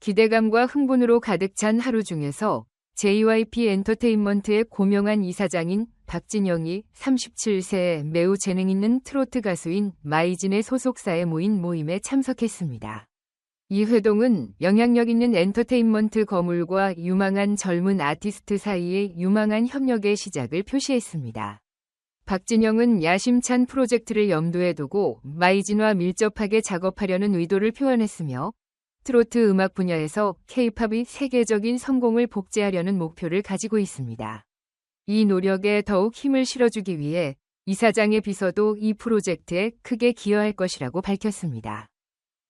기대감과 흥분으로 가득 찬 하루 중에서 JYP 엔터테인먼트의 고명한 이사장인 박진영이 37세에 매우 재능 있는 트로트 가수인 마이진의 소속사에 모인 모임에 참석했습니다. 이 회동은 영향력 있는 엔터테인먼트 거물과 유망한 젊은 아티스트 사이의 유망한 협력의 시작을 표시했습니다. 박진영은 야심찬 프로젝트를 염두에 두고 마이진과 밀접하게 작업하려는 의도를 표현했으며 트로트 음악 분야에서 케이팝이 세계적인 성공을 복제하려는 목표를 가지고 있습니다. 이 노력에 더욱 힘을 실어주기 위해 이사장의 비서도 이 프로젝트에 크게 기여할 것이라고 밝혔습니다.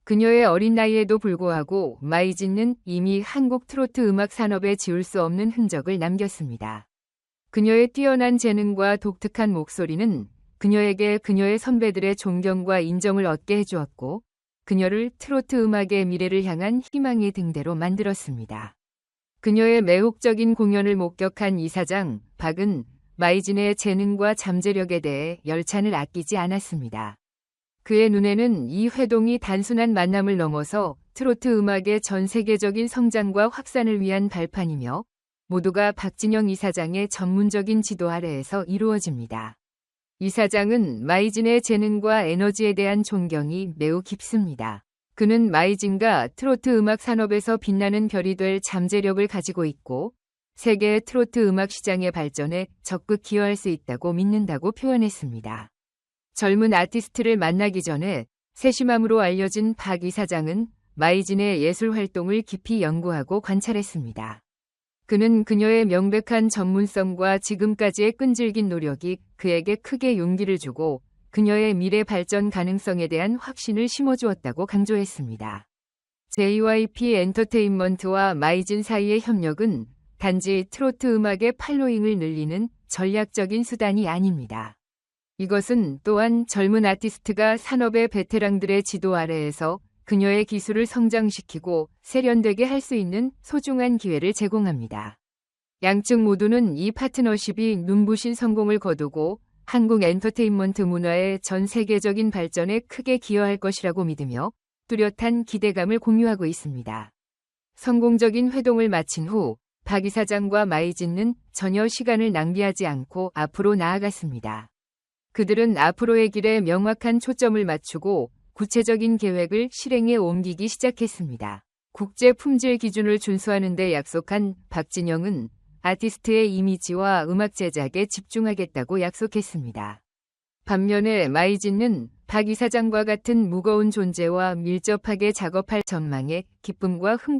그녀의 어린 나이에도 불구하고 마이진은 이미 한국 트로트 음악 산업에 지울 수 없는 흔적을 남겼습니다. 그녀의 뛰어난 재능과 독특한 목소리는 그녀에게 그녀의 선배들의 존경과 인정을 얻게 해주었고, 그녀를 트로트 음악의 미래를 향한 희망의 등대로 만들었습니다. 그녀의 매혹적인 공연을 목격한 이사장 박은 마이진의 재능과 잠재력에 대해 열찬을 아끼지 않았습니다. 그의 눈에는 이 회동이 단순한 만남을 넘어서 트로트 음악의 전 세계적인 성장과 확산을 위한 발판이며 모두가 박진영 이사장의 전문적인 지도 아래에서 이루어집니다. 이 사장은 마이진의 재능과 에너지에 대한 존경이 매우 깊습니다. 그는 마이진과 트로트 음악 산업에서 빛나는 별이 될 잠재력을 가지고 있고 세계의 트로트 음악 시장의 발전에 적극 기여할 수 있다고 믿는다고 표현했습니다. 젊은 아티스트를 만나기 전에 세심함으로 알려진 박 이사장은 마이진의 예술 활동을 깊이 연구하고 관찰했습니다. 그는 그녀의 명백한 전문성과 지금까지의 끈질긴 노력이 그에게 크게 용기를 주고 그녀의 미래 발전 가능성에 대한 확신을 심어주었다고 강조했습니다. JYP 엔터테인먼트와 마이진 사이의 협력은 단지 트로트 음악의 팔로잉을 늘리는 전략적인 수단이 아닙니다. 이것은 또한 젊은 아티스트가 산업의 베테랑들의 지도 아래에서 그녀의 기술을 성장시키고 세련되게 할 수 있는 소중한 기회를 제공합니다. 양측 모두는 이 파트너십이 눈부신 성공을 거두고 한국 엔터테인먼트 문화의 전 세계적인 발전에 크게 기여할 것이라고 믿으며 뚜렷한 기대감을 공유하고 있습니다. 성공적인 회동을 마친 후 박 이사장과 마이진은 전혀 시간을 낭비하지 않고 앞으로 나아갔습니다. 그들은 앞으로의 길에 명확한 초점을 맞추고 구체적인 계획을 실행에 옮기기 시작했습니다. 국제 품질 기준을 준수하는 데 약속한 박진영은 아티스트의 이미지와 음악 제작에 집중하겠다고 약속했습니다. 반면에 마이진은 박 이사장과 같은 무거운 존재와 밀접하게 작업할 전망에 기쁨과 흥분